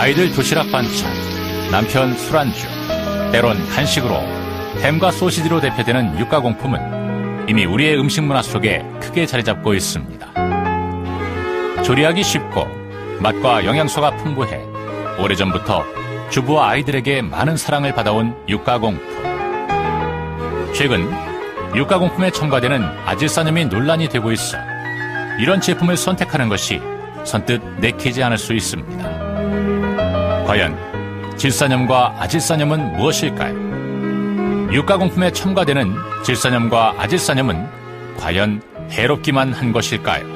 아이들 도시락 반찬, 남편 술안주, 때론 간식으로 햄과 소시지로 대표되는 육가공품은 이미 우리의 음식 문화 속에 크게 자리 잡고 있습니다. 조리하기 쉽고 맛과 영양소가 풍부해 오래전부터 주부와 아이들에게 많은 사랑을 받아온 육가공품. 최근 육가공품에 첨가되는 아질산염이 논란이 되고 있어 이런 제품을 선택하는 것이 선뜻 내키지 않을 수 있습니다. 과연 질산염과 아질산염은 무엇일까요? 육가공품에 첨가되는 질산염과 아질산염은 과연 해롭기만 한 것일까요?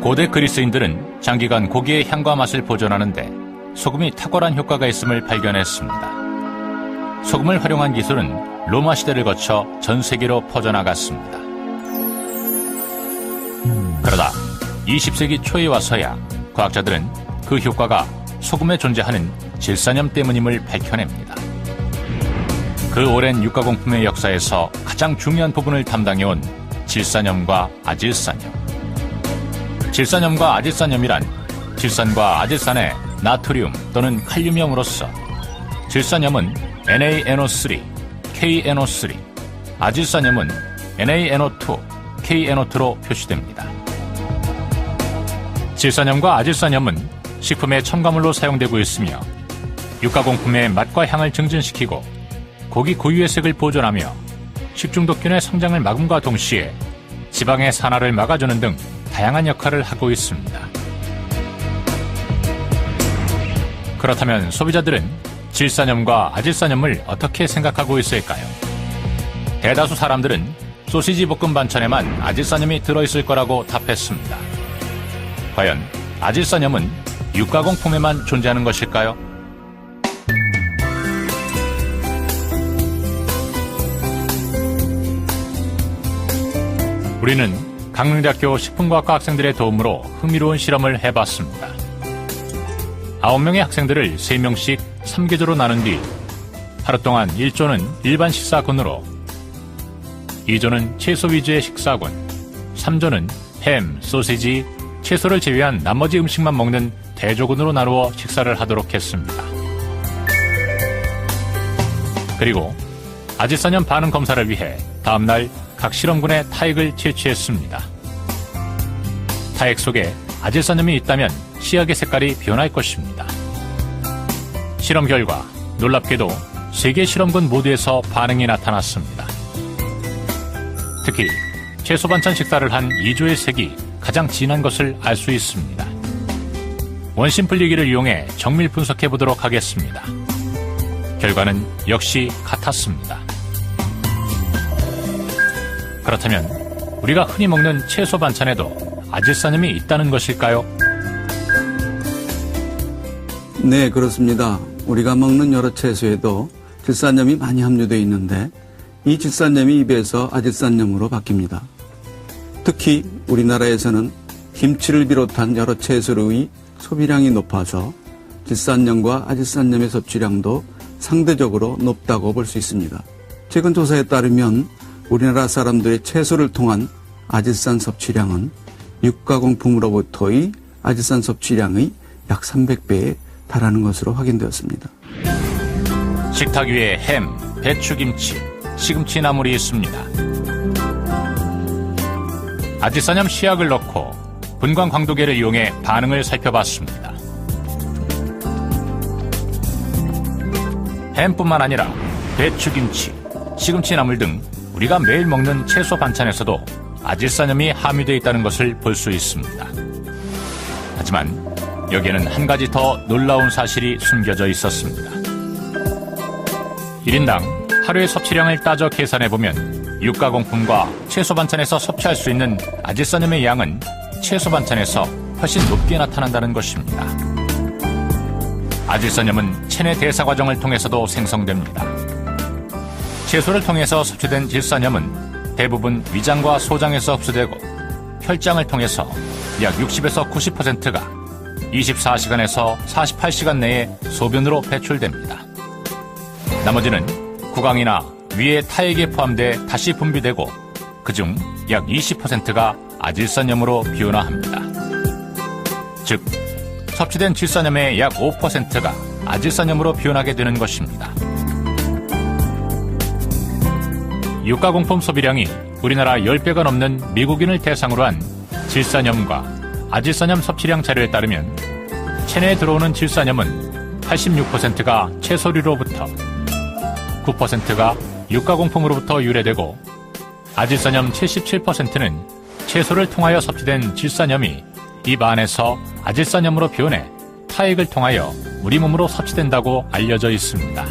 고대 그리스인들은 장기간 고기의 향과 맛을 보존하는데 소금이 탁월한 효과가 있음을 발견했습니다. 소금을 활용한 기술은 로마 시대를 거쳐 전 세계로 퍼져나갔습니다. 그러다 20세기 초에 와서야 과학자들은 그 효과가 소금에 존재하는 질산염 때문임을 밝혀냅니다. 그 오랜 육가공품의 역사에서 가장 중요한 부분을 담당해온 질산염과 아질산염. 질산염과 아질산염이란 질산과 아질산의 나트륨 또는 칼륨형으로서 질산염은 NaNO3, KNO3, 아질산염은 NaNO2, KNO2로 표시됩니다. 질산염과 아질산염은 식품의 첨가물로 사용되고 있으며 육가공품의 맛과 향을 증진시키고 고기 고유의 색을 보존하며 식중독균의 성장을 막음과 동시에 지방의 산화를 막아주는 등 다양한 역할을 하고 있습니다. 그렇다면 소비자들은 질산염과 아질산염을 어떻게 생각하고 있을까요? 대다수 사람들은 소시지 볶음 반찬에만 아질산염이 들어있을 거라고 답했습니다. 과연 아질산염은 육가공품에만 존재하는 것일까요? 우리는 강릉대학교 식품과학과 학생들의 도움으로 흥미로운 실험을 해봤습니다. 9명의 학생들을 3명씩 3계조로 나눈 뒤 하루 동안 1조는 일반 식사군으로 2조는 채소 위주의 식사군, 3조는 햄, 소시지, 채소를 제외한 나머지 음식만 먹는 대조군으로 나누어 식사를 하도록 했습니다. 그리고 아질산염 반응 검사를 위해 다음날 각 실험군의 타액을 채취했습니다. 타액 속에 아질산염이 있다면 시약의 색깔이 변할 것입니다. 실험 결과 놀랍게도 세개 실험군 모두에서 반응이 나타났습니다. 특히 채소 반찬 식사를 한 2조의 색이 가장 진한 것을 알 수 있습니다. 원심 풀리기를 이용해 정밀 분석해 보도록 하겠습니다. 결과는 역시 같았습니다. 그렇다면 우리가 흔히 먹는 채소 반찬에도 아질산염이 있다는 것일까요? 네, 그렇습니다. 우리가 먹는 여러 채소에도 질산염이 많이 함유되어 있는데 이 질산염이 입에서 아질산염으로 바뀝니다. 특히 우리나라에서는 김치를 비롯한 여러 채소의 소비량이 높아서 질산염과 아질산염의 섭취량도 상대적으로 높다고 볼 수 있습니다. 최근 조사에 따르면 우리나라 사람들의 채소를 통한 아질산 섭취량은 육가공품으로부터의 아질산 섭취량의 약 300배에 달하는 것으로 확인되었습니다. 식탁 위에 햄, 배추김치, 시금치 나물이 있습니다. 아지산염 시약을 넣고 분광 광도계를 이용해 반응을 살펴봤습니다. 햄뿐만 아니라 배추김치, 시금치 나물 등 우리가 매일 먹는 채소 반찬에서도 아질산염이 함유되어 있다는 것을 볼 수 있습니다. 하지만 여기에는 한 가지 더 놀라운 사실이 숨겨져 있었습니다. 1인당 하루의 섭취량을 따져 계산해보면 육가공품과 채소 반찬에서 섭취할 수 있는 아질산염의 양은 채소 반찬에서 훨씬 높게 나타난다는 것입니다. 아질산염은 체내 대사 과정을 통해서도 생성됩니다. 채소를 통해서 섭취된 질산염은 대부분 위장과 소장에서 흡수되고 혈장을 통해서 약 60에서 90%가 24시간에서 48시간 내에 소변으로 배출됩니다. 나머지는 구강이나 위의 타액에 포함돼 다시 분비되고 그중 약 20%가 아질산염으로 변화합니다. 즉 섭취된 질산염의 약 5%가 아질산염으로 변하게 되는 것입니다. 유가공품 소비량이 우리나라 10배가 넘는 미국인을 대상으로 한 질산염과 아질산염 섭취량 자료에 따르면 체내에 들어오는 질산염은 86%가 채소류로부터 9%가 유가공품으로부터 유래되고 아질산염 77%는 채소를 통하여 섭취된 질산염이 입 안에서 아질산염으로 변해 타액을 통하여 우리 몸으로 섭취된다고 알려져 있습니다.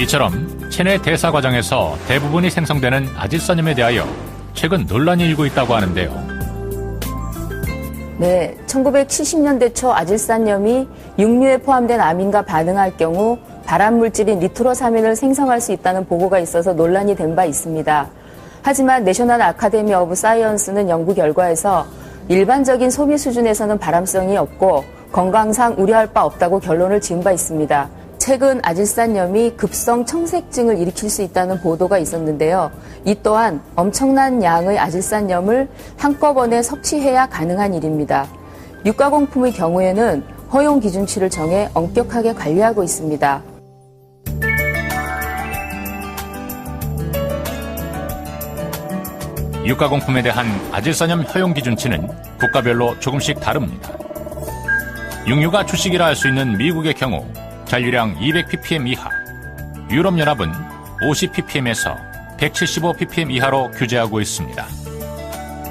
이처럼 체내 대사 과정에서 대부분이 생성되는 아질산염에 대하여 최근 논란이 일고 있다고 하는데요. 네, 1970년대 초 아질산염이 육류에 포함된 아민과 반응할 경우 발암 물질인 니트로사민을 생성할 수 있다는 보고가 있어서 논란이 된 바 있습니다. 하지만 내셔널 아카데미 오브 사이언스는 연구 결과에서 일반적인 소비 수준에서는 발암성이 없고 건강상 우려할 바 없다고 결론을 지은 바 있습니다. 최근 아질산염이 급성 청색증을 일으킬 수 있다는 보도가 있었는데요. 이 또한 엄청난 양의 아질산염을 한꺼번에 섭취해야 가능한 일입니다. 유가공품의 경우에는 허용 기준치를 정해 엄격하게 관리하고 있습니다. 유가공품에 대한 아질산염 허용 기준치는 국가별로 조금씩 다릅니다. 육류가 주식이라 할 수 있는 미국의 경우 잔류량 200ppm 이하, 유럽연합은 50ppm에서 175ppm 이하로 규제하고 있습니다.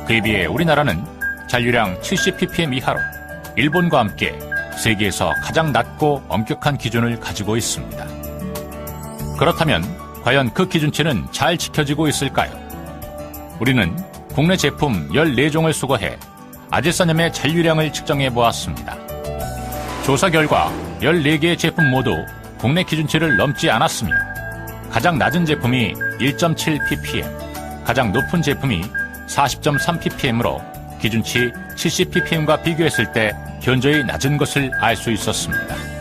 그에 비해 우리나라는 잔류량 70ppm 이하로 일본과 함께 세계에서 가장 낮고 엄격한 기준을 가지고 있습니다. 그렇다면 과연 그 기준치는 잘 지켜지고 있을까요? 우리는 국내 제품 14종을 수거해 아질산염의 잔류량을 측정해 보았습니다. 조사 결과 14개의 제품 모두 국내 기준치를 넘지 않았으며 가장 낮은 제품이 1.7ppm, 가장 높은 제품이 40.3ppm으로 기준치 70ppm과 비교했을 때 현저히 낮은 것을 알 수 있었습니다.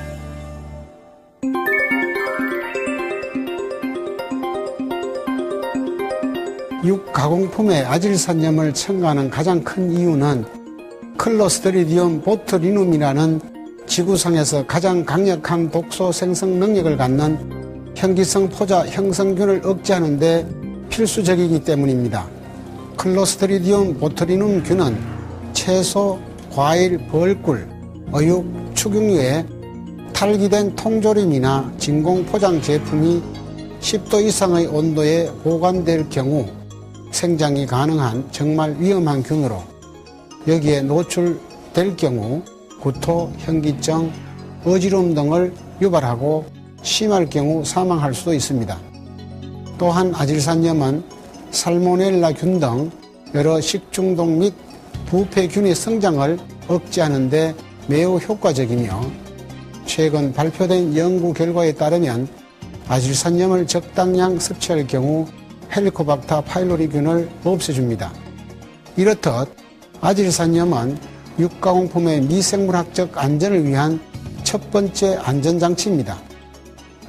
가공품에 아질산염을 첨가하는 가장 큰 이유는 클로스트리디움 보트리눔이라는 지구상에서 가장 강력한 독소 생성 능력을 갖는 현기성 포자 형성균을 억제하는 데 필수적이기 때문입니다. 클로스트리디움 보트리눔균은 채소, 과일, 벌꿀, 어육, 축육류에 탈기된 통조림이나 진공 포장 제품이 10도 이상의 온도에 보관될 경우 생장이 가능한 정말 위험한 균으로 여기에 노출될 경우 구토, 현기증, 어지러움 등을 유발하고 심할 경우 사망할 수도 있습니다. 또한 아질산염은 살모넬라균 등 여러 식중독 및 부패균의 성장을 억제하는 데 매우 효과적이며 최근 발표된 연구 결과에 따르면 아질산염을 적당량 섭취할 경우 헬리코박터 파일로리균을 없애줍니다. 이렇듯 아질산염은 육가공품의 미생물학적 안전을 위한 첫 번째 안전장치입니다.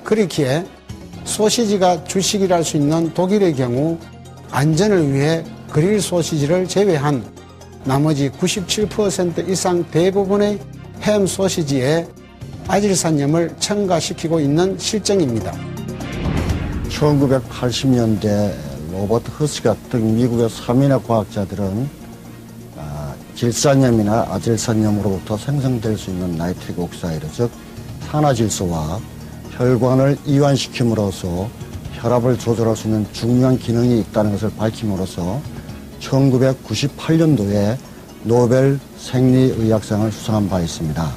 그렇기에 소시지가 주식이랄 수 있는 독일의 경우 안전을 위해 그릴 소시지를 제외한 나머지 97% 이상 대부분의 햄 소시지에 아질산염을 첨가시키고 있는 실정입니다. 1980년대 로버트 허스 같은 미국의 3인의 과학자들은 아, 질산염이나 아질산염으로부터 생성될 수 있는 나이트릭 옥사이드, 즉 산화질소와 혈관을 이완시킴으로써 혈압을 조절할 수 있는 중요한 기능이 있다는 것을 밝힘으로써 1998년도에 노벨 생리의학상을 수상한 바 있습니다.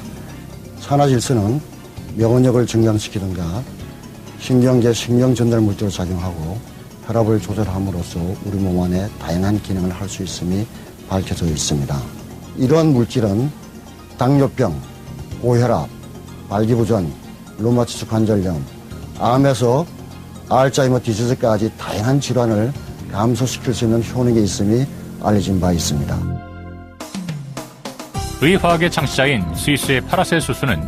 산화질소는 면역력을 증강시키든가 신경계 신경전달 물질로 작용하고 혈압을 조절함으로써 우리 몸 안에 다양한 기능을 할 수 있음이 밝혀져 있습니다. 이러한 물질은 당뇨병, 고혈압, 발기부전, 루마티스 관절염, 암에서 알츠하이머 디지즈까지 다양한 질환을 감소시킬 수 있는 효능이 있음이 알려진 바 있습니다. 의화학의 창시자인 스위스의 파라셀수스는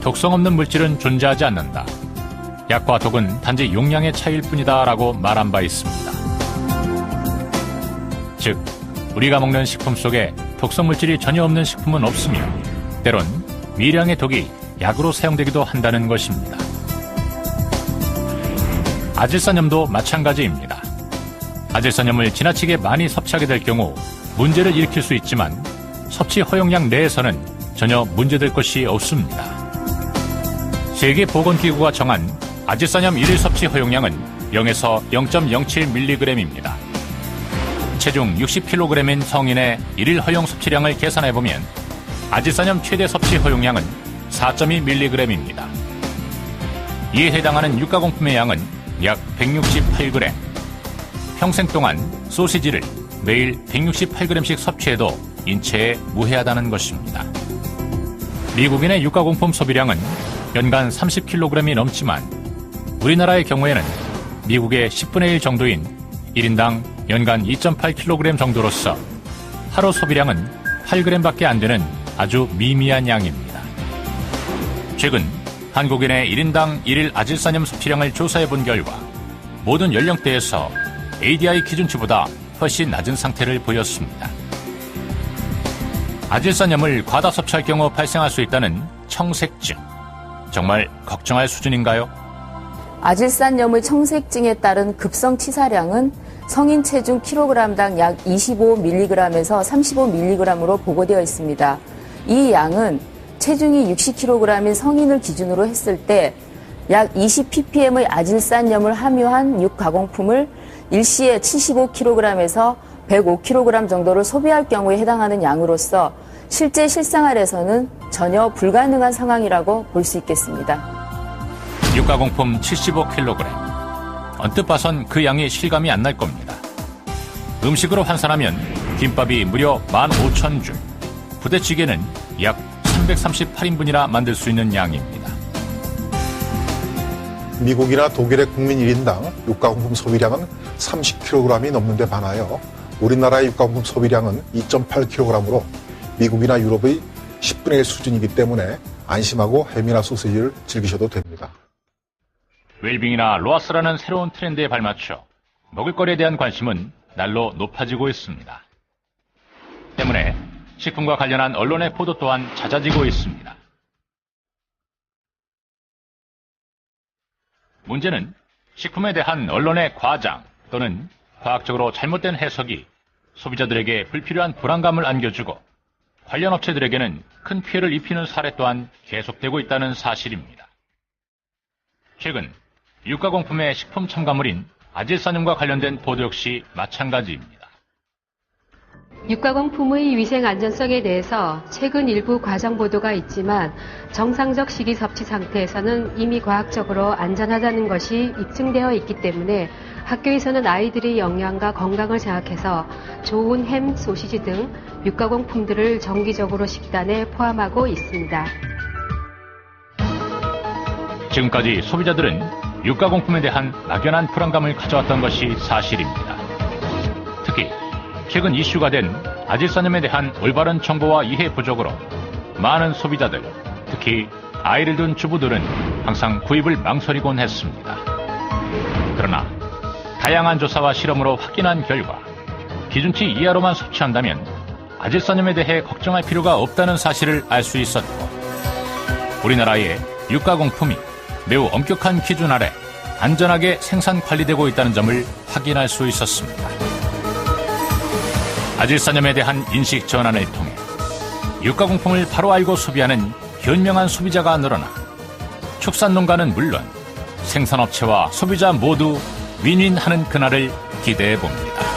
독성 없는 물질은 존재하지 않는다. 약과 독은 단지 용량의 차이일 뿐이다 라고 말한 바 있습니다. 즉, 우리가 먹는 식품 속에 독성 물질이 전혀 없는 식품은 없으며 때론 미량의 독이 약으로 사용되기도 한다는 것입니다. 아질산염도 마찬가지입니다. 아질산염을 지나치게 많이 섭취하게 될 경우 문제를 일으킬 수 있지만 섭취 허용량 내에서는 전혀 문제될 것이 없습니다. 세계보건기구가 정한 아질산염 1일 섭취 허용량은 0에서 0.07mg입니다. 체중 60kg인 성인의 1일 허용 섭취량을 계산해보면 아질산염 최대 섭취 허용량은 4.2mg입니다. 이에 해당하는 유가공품의 양은 약 168g. 평생 동안 소시지를 매일 168g씩 섭취해도 인체에 무해하다는 것입니다. 미국인의 유가공품 소비량은 연간 30kg이 넘지만 우리나라의 경우에는 미국의 10분의 1 정도인 1인당 연간 2.8kg 정도로서 하루 소비량은 8g밖에 안 되는 아주 미미한 양입니다. 최근 한국인의 1인당 1일 아질산염 섭취량을 조사해 본 결과 모든 연령대에서 ADI 기준치보다 훨씬 낮은 상태를 보였습니다. 아질산염을 과다 섭취할 경우 발생할 수 있다는 청색증. 정말 걱정할 수준인가요? 아질산 염의 청색증에 따른 급성 치사량은 성인 체중 킬로그램당 약 25mg에서 35mg으로 보고되어 있습니다. 이 양은 체중이 60kg인 성인을 기준으로 했을 때 약 20ppm의 아질산염을 함유한 육가공품을 일시에 75kg에서 105kg 정도를 소비할 경우에 해당하는 양으로서 실제 실생활에서는 전혀 불가능한 상황이라고 볼 수 있겠습니다. 유가공품 75kg. 언뜻 봐선 그 양이 실감이 안 날 겁니다. 음식으로 환산하면 김밥이 무려 15,000줄, 부대찌개는 약 338인분이나 만들 수 있는 양입니다. 미국이나 독일의 국민 1인당 육가공품 소비량은 30kg이 넘는 데 반하여 우리나라의 육가공품 소비량은 2.8kg으로 미국이나 유럽의 10분의 1 수준이기 때문에 안심하고 햄이나 소시지를 즐기셔도 됩니다. 웰빙이나 로아스라는 새로운 트렌드에 발맞춰 먹을거리에 대한 관심은 날로 높아지고 있습니다. 때문에 식품과 관련한 언론의 보도 또한 잦아지고 있습니다. 문제는 식품에 대한 언론의 과장 또는 과학적으로 잘못된 해석이 소비자들에게 불필요한 불안감을 안겨주고 관련 업체들에게는 큰 피해를 입히는 사례 또한 계속되고 있다는 사실입니다. 최근 유가공품의 식품 첨가물인 아질산염과 관련된 보도 역시 마찬가지입니다. 육가공품의 위생 안전성에 대해서 최근 일부 과정 보도가 있지만 정상적 식이 섭취 상태에서는 이미 과학적으로 안전하다는 것이 입증되어 있기 때문에 학교에서는 아이들의 영양과 건강을 생각해서 좋은 햄, 소시지 등 육가공품들을 정기적으로 식단에 포함하고 있습니다. 지금까지 소비자들은 유가 공품에 대한 막연한 불안감을 가져왔던 것이 사실입니다. 특히 최근 이슈가 된 아질산염에 대한 올바른 정보와 이해 부족으로 많은 소비자들, 특히 아이를 둔 주부들은 항상 구입을 망설이곤 했습니다. 그러나 다양한 조사와 실험으로 확인한 결과 기준치 이하로만 섭취한다면 아질산염에 대해 걱정할 필요가 없다는 사실을 알 수 있었고 우리나라의 유가공품이 매우 엄격한 기준 아래 안전하게 생산 관리되고 있다는 점을 확인할 수 있었습니다. 아질산염에 대한 인식 전환을 통해 유가공품을 바로 알고 소비하는 현명한 소비자가 늘어나 축산농가는 물론 생산업체와 소비자 모두 윈윈하는 그날을 기대해 봅니다.